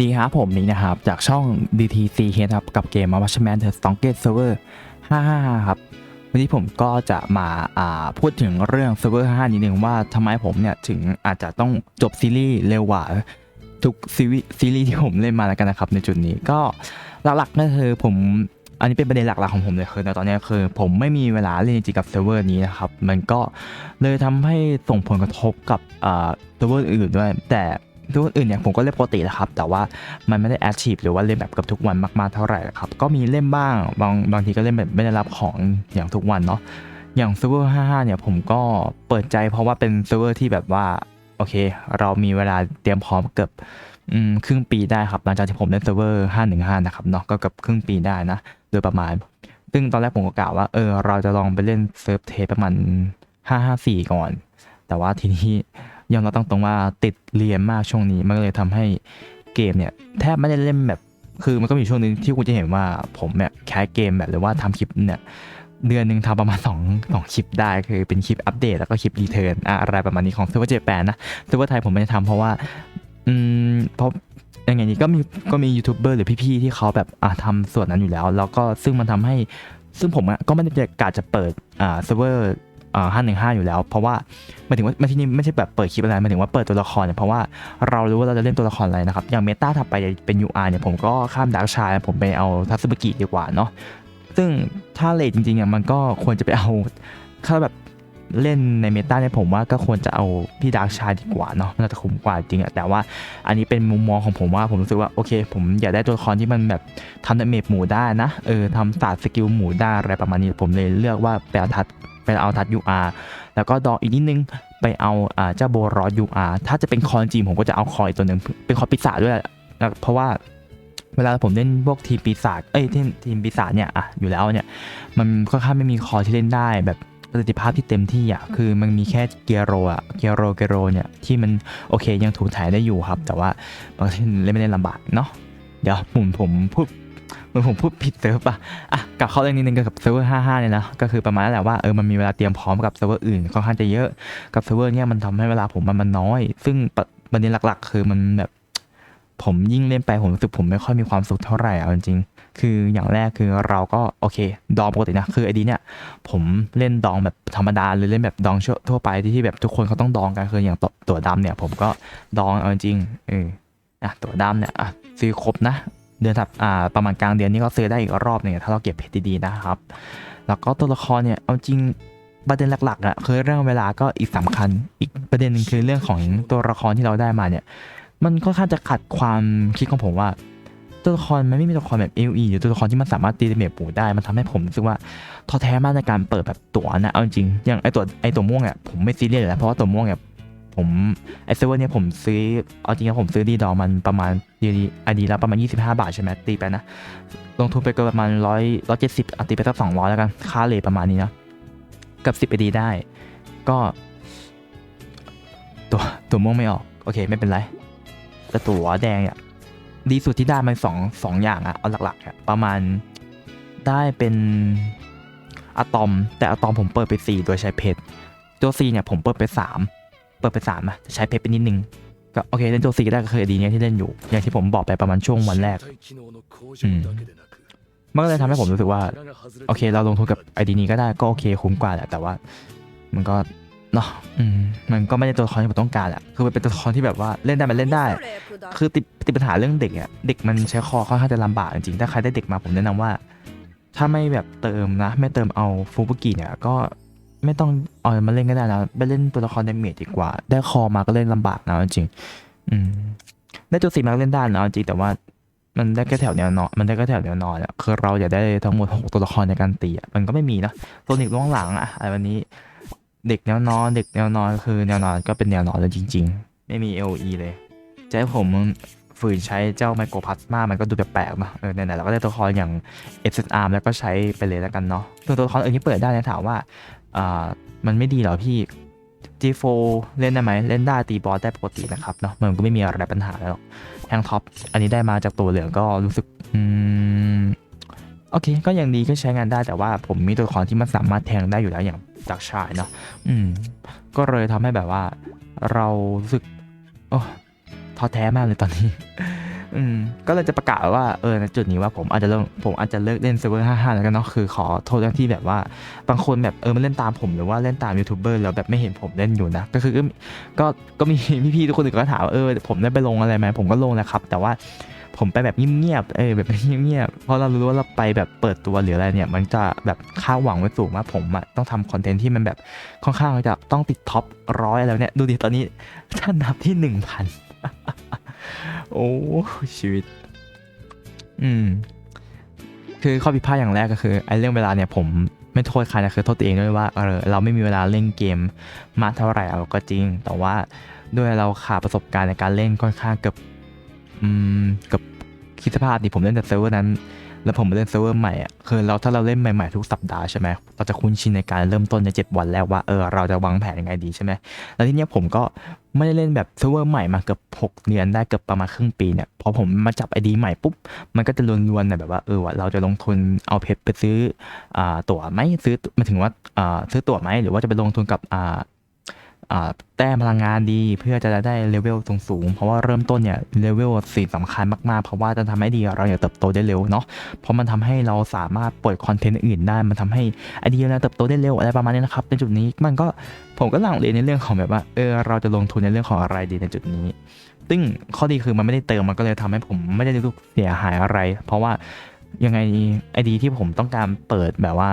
ดีครับผมนี่นะครับ จากช่อง DTC ครับกับเกม m a r c h m a n The Strongest Server 55 ครับ วันนี้ผมก็จะมาาพูดถึงเรื่อง Server 55 นิดนึงว่าทำไมผมเนี่ย ถึงอาจจะต้องจบซีรีส์เร็วกว่าทุกซีรีส์ซีรีส์ที่ผมเล่นมาแล้วกันนะครับ ในจุดนี้ก็หลักๆก็คือผมอันนี้เป็นประเด็นหลักๆของผมเลยคือในตอนนี้คือ ผมไม่มีเวลาเล่นจริงกับเซิร์ฟเวอร์นี้นะครับ มันก็เลยทำให้ส่งผลกระทบกับเซิร์ฟเวอร์อื่นด้วย แต่ เซิร์ฟเวอร์อื่นเนี่ยผมก็เล่นปกตินะครับ แต่ว่ามันไม่ได้แอคทีฟหรือว่าเล่นแบบกับทุกวันมากๆเท่าไหร่ครับ ก็มีเล่นบ้างบางบางทีก็เล่นแบบไม่ได้รับของอย่างทุกวันเนาะอย่างซิร์ฟเวอร์55 เนี่ยผมก็เปิดใจเพราะว่าเป็นซิร์ฟเวอร์ที่แบบว่าโอเค เรามีเวลาเตรียมพร้อมเกือบครึ่งปีได้ครับหลังจากที่ผมเล่นซิร์ฟเวอร์515 นะครับเนาะก็เกือบครึ่งปีได้นะโดยประมาณ ซึ่งตอนแรกผมก็กล่าวว่าเออเราจะลองไปเล่นเซิร์ฟเทสประมาณ554 ก่อน แต่ว่าทีนี้ ยอมรับตรงๆว่าติดเรียนมากช่วงนี้ มันก็เลยทำให้เกมเนี่ยแทบไม่ได้เล่นแบบ คือมันก็มีช่วงนึงที่คุณจะเห็นว่าผมเนี่ยแคสเกมแบบหรือว่าทำคลิปเนี่ยเดือนหนึ่งทำประมาณ2 2คลิปได้คือเป็นคลิปอัปเดตแล้วก็คลิปรีเทิร์นอะไรประมาณนี้ของซิร์ฟเวอร์เจแปนนะซิร์ฟเวอร์ไทยผมไม่ได้ทำเพราะว่าอืมเพราะยังไงนี้ก็มีก็มียูทูบเบอร์หรือพี่ๆที่เขาแบบอ่าทำส่วนนั้นอยู่แล้ว แล้วก็ซึ่งมันทำให้ซึ่งผมอะก็ไม่ได้กะจะเปิดอ่าเซิร์ฟเวอร์ ห้าหนึ่งห้าอยู่แล้ว เพราะว่าหมายถึงว่าไม่ที่นี่ไม่ใช่แบบเปิดคลิปอะไรหมายถึงว่าเปิดตัวละครเนี่ยเพราะว่าเรารู้ว่าเราจะเล่นตัวละครอะไรนะครับ อย่างเมตาถัดไปเป็น UR เนี่ยผมก็ข้ามดาร์กชายผมไปเอาทัศบกิดีกว่าเนาะซึ่งถ้าเลทจริงๆอะมันก็ควรจะไปเอาถ้าแบบเล่นในเมตาเนี่ยผมว่าก็ควรจะเอาพี่ดาร์กชายดีกว่าเนาะมันจะคุ้มกว่าจริงอะแต่ว่าอันนี้เป็นมุมมองของผมว่าผมรู้สึกว่าโอเค ผมอยากได้ตัวละครที่มันแบบทำดาเมจหมู่ได้นะเออทำศาสตร์สกิลหมู่ได้อะไรประมาณนี้ผมเลยเลือกว่าไปเอาทัด ไปเอาทัด UR แล้วก็ดองอีกนิดนึงไปเอาเจ้าโบรอส UR ถ้าจะเป็นคอนจีมผมก็จะเอาคอยตัวหนึ่งเป็นคอปีศาจด้วยแหละเพราะว่าเวลาผมเล่นพวกทีมปีศาจ เอ้ยทีมทีมปีศาจเนี่ยอะอยู่แล้วเนี่ย มันค่อนข้างไม่มีคอที่เล่นได้แบบประสิทธิภาพที่เต็มที่อะคือมันมีแค่เกียโรอะเกียโรเกียโรเนี่ยที่มันโอเคยังถูกถ่ายได้อยู่ครับ แต่ว่าบางทีเล่นไม่ได้ลำบากเนาะ เดี๋ยวผมผมพูด เหมือนผมพูดผิดเซิร์ฟป่ะอะกลับเข้าเรื่องนิดนึงกับเซิร์ฟเวอร์55เนี่ยนะก็คือประมาณนั้นแหละว่าเออมันมีเวลาเตรียมพร้อมกับเซิร์ฟเวอร์อื่นค่อนข้างจะเยอะกับเซิร์ฟเวอร์เนี่ยมันทำให้เวลาผมมันมันน้อย ซึ่งประเด็นหลักๆ คือมันแบบผมยิ่งเล่นไปผมรู้สึกผมไม่ค่อยมีความสุขเท่าไหร่เอาจริงๆคืออย่างแรกคือเราก็โอเค ดองปกตินะคือไอดีเนี่ย ผมเล่นดองแบบธรรมดาหรือเล่นแบบดองทั่วไปที่ที่แบบทุกคนเขาต้องดองกันคืออย่างตัวตัวดำเนี่ย ผมก็ดองเอาจริงเอออะตัวดำเนี่ยอะซื้อครบนะ เดือนถัดอ่าประมาณกลางเดือนนี้ก็ซื้อได้อีกรอบหนึงถ้าเราเก็บเพชรดีๆนะครับ แล้วก็ตัวละครเนี่ยเอาจริงประเด็นหลักๆอะคือเรื่องเวลาก็อีกสำคัญ อีกประเด็นหนึงคือเรื่องของตัวละครที่เราได้มาเนี่ยมันค่อนข้างจะขัดความคิดของผมว่า ตัวละครมันไม่มีตัวละครแบบ LE หรือตัวละครที่มันสามารถตีดเมจปูได้ มันทำให้ผมรู้สึกว่าท้อแท้มากในการเปิดแบบตั๋วนะเอาจริงอย่างไอตัวไอตัวม่วงเนี่ยผมไม่ซีเรียสเลยเพราะว่าตัวม่วงเนี่ย ผมไอเซอร์เวอร์เนี่ยผมซื้อเอาจริงๆผมซื้อดีดอมันประมาณดีไอดีแล้วประมาณ 25 บาทใช่ไหมตีไปนะลงทุนไปก็ประมาณร้อยร้อยเจ็ดสิบตีไปสักสองร้อยแล้วกัน ค่าเลทประมาณนี้นะกับสิบไอดีได้ ก็ ตัวตัวม่วงไม่ออก โอเค ไม่เป็นไร แต่ตัวแดงเนี่ยดีสุดที่ได้มันสองสองอย่างอะเอาหลักๆอะประมาณได้เป็นอะตอม แต่อะตอมผมเปิดไปสี่โดยใช้เพชรตัวซีเนี่ยผมเปิดไปสาม เปิดไปสามอะแต่ใช้เพชรไปนิดนึงก็โอเคเล่นตัวซีได้ก็คือดีเนี้ยที่เล่นอยู่ อย่างที่ผมบอกไปประมาณช่วงวันแรกอืมมันก็เลยทำให้ผมรู้สึกว่า โอเค เราลงทุนกับไอดีนี้ก็ได้ก็โอเคคุ้มกว่าแหละแต่ว่า มันก็เนาะอืมมันก็ไม่ได้ตัวละครที่ผมต้องการแหละคือมันเป็นตัวละครที่แบบว่าเล่นได้มันเล่นได้ คือติดติดปัญหาเรื่องเด็กอะเด็กมันใช้คอค่อนข้างจะลำบากจริงๆถ้าใครได้เด็กมาผมแนะนำว่า ถ้าไม่แบบเติมนะ ไม่เติมเอาฟูบุกิเนี่ยก็ ไม่ต้องเอามาเล่นก็ได้นะไปเล่นตัวละครเดเมจดีกว่า ได้คอมาก็เล่นลำบากนะจริงอืมได้ตัวสีมาเล่นได้นะจริงแต่ว่ามันได้แค่แถวแนวนอน มันได้แค่แถวแนวนอนอะคือเราอยากได้ทั้งหมดหกตัวละครในการตีอะมันก็ไม่มีนะตัวนิกล่วงหลังอะอะไรวันนี้ เด็กแนวนอน เด็กแนวนอนคือแนวนอนก็เป็นแนวนอนเลยจริง ๆ ไม่มี LE เลยจะให้ผมฝืนใช้เจ้าไมโครพลาสมามันก็ดูแปลกๆนะเออไหนๆเราก็ได้ตัวละครอย่าง SSR แล้วก็ใช้ไปเลยแล้วกันเนาะตัวตัวละครอื่นที่เปิดได้นะถามว่า อ่ามันไม่ดีหรอพี่ G4 เล่นได้ไหมเล่นได้ตีบอสได้ปกตินะครับเนาะมันก็ไม่มีอะไรปัญหาแล้วแทงท็อปอันนี้ได้มาจากตัวเหลืองก็รู้สึกอืมโอเค ก็ยังดีก็ใช้งานได้แต่ว่าผมมีตัวละครที่มันสามารถแทงได้อยู่แล้วอย่างจากชายเนาะอืม ก็เลยทำให้แบบว่า เรารู้สึกโอ้ท้อแท้มากเลยตอนนี้ อืมก็เลยจะประกาศว่าเออในจุดนี้ว่าผมอาจจะเลิกผมอาจจะเลิกเล่นเซิร์ฟเวอร์55แล้วกันเนาะคือขอโทษเรื่องที่แบบว่าบางคนแบบเออมาเล่นตามผมหรือว่าเล่นตามยูทูบเบอร์แล้วแบบไม่เห็นผมเล่นอยู่นะก็คือก็ก็มีพี่ๆทุกคนอื่นก็ถามว่าเออผมได้ไปลงอะไรไหมผมก็ลงนะครับ แต่ว่าผมไปแบบเงียบๆ เออแบบเงียบๆ เพราะเรารู้ว่าเราไปแบบเปิดตัวหรืออะไรเนี่ย มันจะแบบคาดหวังไว้สูงว่าผมอะต้องทำคอนเทนต์ที่มันแบบค่อนข้างจะต้องติดท็อปร้อยแล้วเนี่ย ดูดิตอนนี้ท่านนับที่หนึ่งพัน โอ้ชีวิต อืม คือข้อผิดพลาดอย่างแรกก็คือไอ้เรื่องเวลาเนี่ยผมไม่โทษใครนะคือโทษตัวเองด้วยว่าเออเราไม่มีเวลาเล่นเกมมากเท่าไหร่เราก็จริง แต่ว่าด้วยเราขาดประสบการณ์ในการเล่นค่อนข้างเกือบอืมเกับคิดสภาพดิผมเล่นแต่เซิร์ฟเวอร์นั้น แล้วผมมาเล่นเซิร์ฟเวอร์ใหม่อะคือเราถ้าเราเล่นใหม่ๆทุกสัปดาห์ใช่ไหมเราจะคุ้นชินในการเริ่มต้นใน 7 วันแล้วว่าเออเราจะวางแผนยังไงดีใช่ไหมแล้วทีเนี้ยผมก็ไม่ได้เล่นแบบเซิร์ฟเวอร์ใหม่มาเกือบ6เดือนได้เกือบประมาณครึ่งปีเนี่ยพอผมมาจับไอดีใหม่ปุ๊บมันก็จะลวนๆแบบว่าเออว่าเราจะลงทุนเอาเพชรไปซื้ออ่าตั๋วไหมซื้อหมายถึงว่าอ่าซื้อตั๋วไหมหรือว่าจะไปลงทุนกับอ่า แต้มพลังงานดีเพื่อจะได้เลเวลสูงๆเพราะว่าเริ่มต้นเนี่ยเลเวลสิ่งสำคัญมากๆ เพราะว่าจะทำให้ดีเราอยากเติบโตได้เร็วเนาะเพราะมันทำให้เราสามารถปล่อยคอนเทนต์อื่นได้มันทำให้ไอเดียเราเติบโตได้เร็วอะไรประมาณนี้นะครับในจุดนี้มันก็ผมก็ลังเลในเรื่องของแบบว่าเออเราจะลงทุนในเรื่องของอะไรดีในจุดนี้ ซึ่งข้อดีคือมันไม่ได้เติมมันก็เลยทำให้ผมไม่ได้รู้สึกเสียหายอะไร เพราะว่ายังไงไอดีที่ผมต้องการเปิดแบบว่า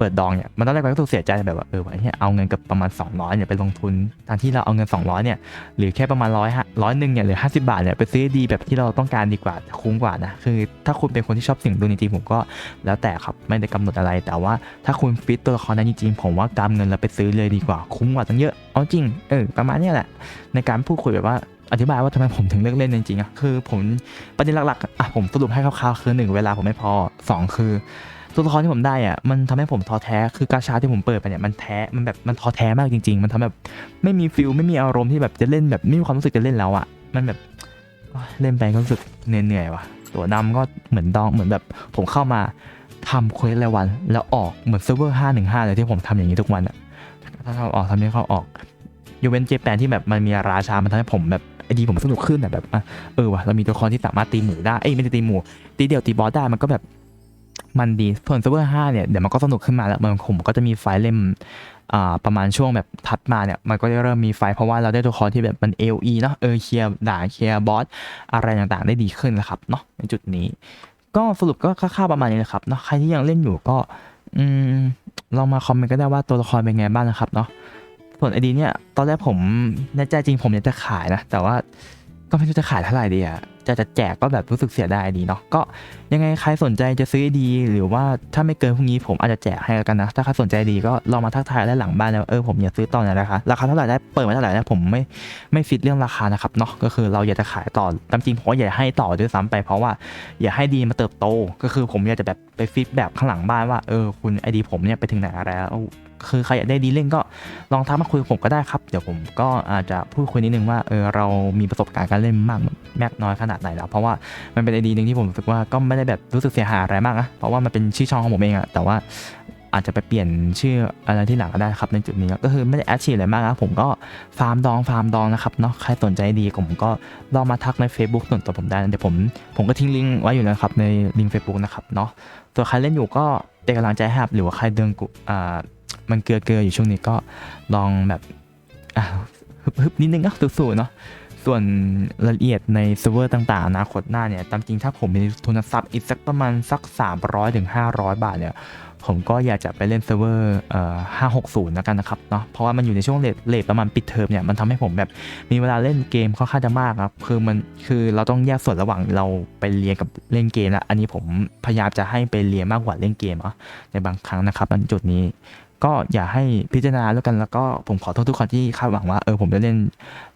เปิดดองเนี่ยมันตอนแรกมันก็ถูกเสียใจแบบว่าเออว่าเนี่ยเอาเงินกับประมาณ 200เนี่ยไปลงทุนทางที่เราเอาเงิน 200เนี่ยหรือแค่ประมาณร้อยร้อยหนึ่งเนี่ยหรือ 50 บาทเนี่ยไปซื้อดีแบบที่เราต้องการดีกว่าคุ้มกว่านะคือถ้าคุณเป็นคนที่ชอบสิ่งดูจริงๆผมก็แล้วแต่ครับไม่ได้กำหนดอะไร แต่ว่าถ้าคุณฟิตตัวละครนั้นจริงๆผมว่ากำเงินแล้วไปซื้อเลยดีกว่าคุ้มกว่าตั้งเยอะเอาจริงเออประมาณนี้แหละ ในการพูดคุยแบบว่าอธิบายว่าทำไมผมถึงเลือกเล่นจริงๆอะคือผมประเด็นหลักๆอะผมสรุปให้คร่าวๆคือหนึ่งเวลาผมไม่พอสองคือ ตัวละครที่ผมได้อะมันทำให้ผมท้อแท้คือกาชาที่ผมเปิดไปเนี่ยมันแท้มันแบบมันท้อแท้มากจริง ๆ มันทำแบบไม่มีฟิลไม่มีอารมณ์ที่แบบจะเล่นแบบไม่มีความรู้สึกจะเล่นแล้วอะ มันแบบเล่นไปก็รู้สึกเหนื่อยๆว่ะ ตัวดำก็เหมือนดองเหมือนแบบผมเข้ามาทำเควสรายวัน แล้วออกเหมือนเซิร์ฟเวอร์ห้าหนึ่งห้าเลยที่ผมทำอย่างนี้ทุกวันอะถ้าเขาออกทำนี้เขาออกยูเวนเจแปนที่แบบมันมีราชา มันทำให้ผมแบบไอดีผมสนุกขึ้นอะแบบเออว่ะเรามีตัวละครที่สามารถตีหมูได้เอ้ยไม่ได้ตีหมูตีเดี่ยวตีบอสได้มันก็แบบ มันดีส่วนเซิร์ฟเวอร์ห้าเนี่ยเดี๋ยวมันก็สนุกขึ้นมาแล้วมันผมก็จะมีไฟล์เล่มอ่าประมาณช่วงแบบถัดมาเนี่ย มันก็จะเริ่มมีไฟ เพราะว่าเราได้ตัวละครที่แบบมัน LE เนาะเออเคลียร์ด่าเคลียร์บอสอะไรต่างๆ ได้ดีขึ้นแล้วครับเนาะในจุดนี้ ก็สรุปก็ค่าๆประมาณนี้นะครับเนาะใครที่ยังเล่นอยู่ก็อืมลองมาคอมเมนต์ก็ได้ว่าตัวละครเป็นไงบ้างนะครับเนาะส่วนไอดีเนี่ยตอนแรกผมในใจจริงผมอยากจะขายนะ แต่ว่า ก็ไม่รู้จะขายเท่าไหร่ดีอะจะจะแจกก็แบบรู้สึกเสียดายดีเนาะก็ยังไงใครสนใจจะซื้อดี หรือว่าถ้าไม่เกินพรุ่งนี้ผมอาจจะแจกให้กันนะ ถ้าใครสนใจดีก็ลองมาทักทายได้หลังบ้านแล้วเออผมอยากซื้อต่อน่ยนะคะราคาเท่าไหร่ได้เปิดมาเท่าไหร่ได้ผมไม่ไม่ฟิตเรื่องราคานะครับเนาะก็คือเราอยากจะขายต่อตามจริงผมก็อยากให้ต่อด้วยซ้ำไปเพราะว่าอยากให้ดีมาเติบโต ก็คือผมอยากจะแบบไปฟีดแบบข้างหลังบ้านว่าเออคุณไอดีผมเนี่ยไปถึงไหนอะไรแล้ว คือใครอยากได้ดีเล่นก็ลองทักมาคุยกับผมก็ได้ครับ เดี๋ยวผมก็อาจจะพูดคุยนิดนึงว่าเออเรามีประสบการณ์การเล่นมากแมกน้อยขนาดไหนแล้ว เพราะว่ามันเป็นไอดีหนึ่งที่ผมรู้สึกว่าก็ไม่ได้แบบรู้สึกเสียหายอะไรมากนะเพราะว่ามันเป็นชื่อช่องของผมเองอะแต่ว่าอาจจะไปเปลี่ยนชื่ออะไรที่หลังก็ได้ครับในจุดนี้ก็คือไม่ได้แอดชีอะไรมากนะผมก็ฟาร์มดองฟาร์มดองนะครับเนาะใครสนใจดีผมก็ลองมาทักใน Facebook ส่วนตัวผมได้เดี๋ยวผมผมก็ทิ้งลิงก์ไว้อยู่นะครับในลิงก์ Facebook นะครับเนาะส่วนใครเล่นอยู่ก็เป็นกำลังใจให้หรือว่าใครเดินอ่า มันเกลือเกลืออยู่ช่วงนี้ก็ลองแบบอะฮึบๆนิดนึงก็สู้ๆเนาะส่วนรายละเอียดในเซิร์ฟเวอร์ต่างๆอนาคตหน้าเนี่ย ตามจริงถ้าผมมีทุนทรัพย์อีกสักประมาณสัก 300ถึง500 บาทเนี่ย ผมก็อยากจะไปเล่นเซิร์ฟเวอร์เอ่อ560แล้วกันนะครับเนาะ เพราะว่ามันอยู่ในช่วงเลทเลทประมาณปิดเทอมเนี่ย มันทำให้ผมแบบมีเวลาเล่นเกมค่อนข้างจะมากครับ คือมันคือเราต้องแยกส่วนระหว่างเราไปเรียนกับเล่นเกมละอันนี้ผมพยายามจะให้ไปเรียนมากกว่าเล่นเกมเนาะในบางครั้งนะครับในจุดนี้ ก็อย่าให้พิจารณาแล้วกันแล้วก็ผมขอโทษทุกคนที่คาดหวังว่าเออผมจะเล่น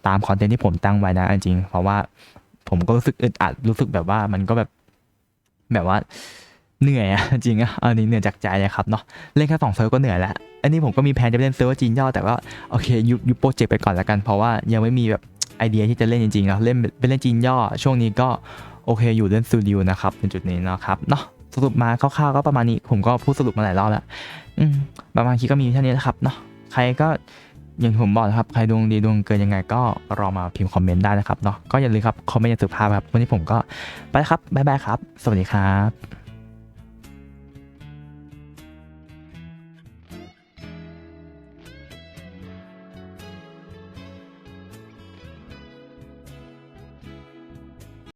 ตามคอนเทนต์ที่ผมตั้งไว้นะจริง เพราะว่าผมก็รู้สึกอึดอัดรู้สึกแบบว่ามันก็แบบแบบว่าเหนื่อยอะจริงอะอันนี้เหนื่อยจากใจเลยครับเนาะเล่นแค่สองเซิร์ฟก็เหนื่อยแล้ว อันนี้ผมก็มีแผนจะเล่นเซิร์ฟเวอจีนย่อแต่ว่าโอเคยุบยุบโปรเจกต์ไปก่อนแล้วกัน เพราะว่ายังไม่มีแบบไอเดียที่จะเล่นจริงๆเนาะเล่นไปเล่นจีนย่อ ช่วงนี้ก็โอเคอยู่เล่นสตูดิโอนะครับเป็นจุดนี้นะครับเนาะ สรุปมาคร่าวๆก็ประมาณนี้ ผมก็พูดสรุปมาหลายรอบแล้วอืมประมาณคลิปก็มีเท่านี้นะครับเนาะใครก็อย่างผมบอกนะครับ ใครดวงดีดวงเกินยังไงก็รอมาพิมพ์คอมเมนต์ได้นะครับเนาะก็อย่าลืมครับคอมเมนต์อย่างสุภาพครับวันนี้ผมก็ไปครับบ๊ายบายครับ สวัสดีครับ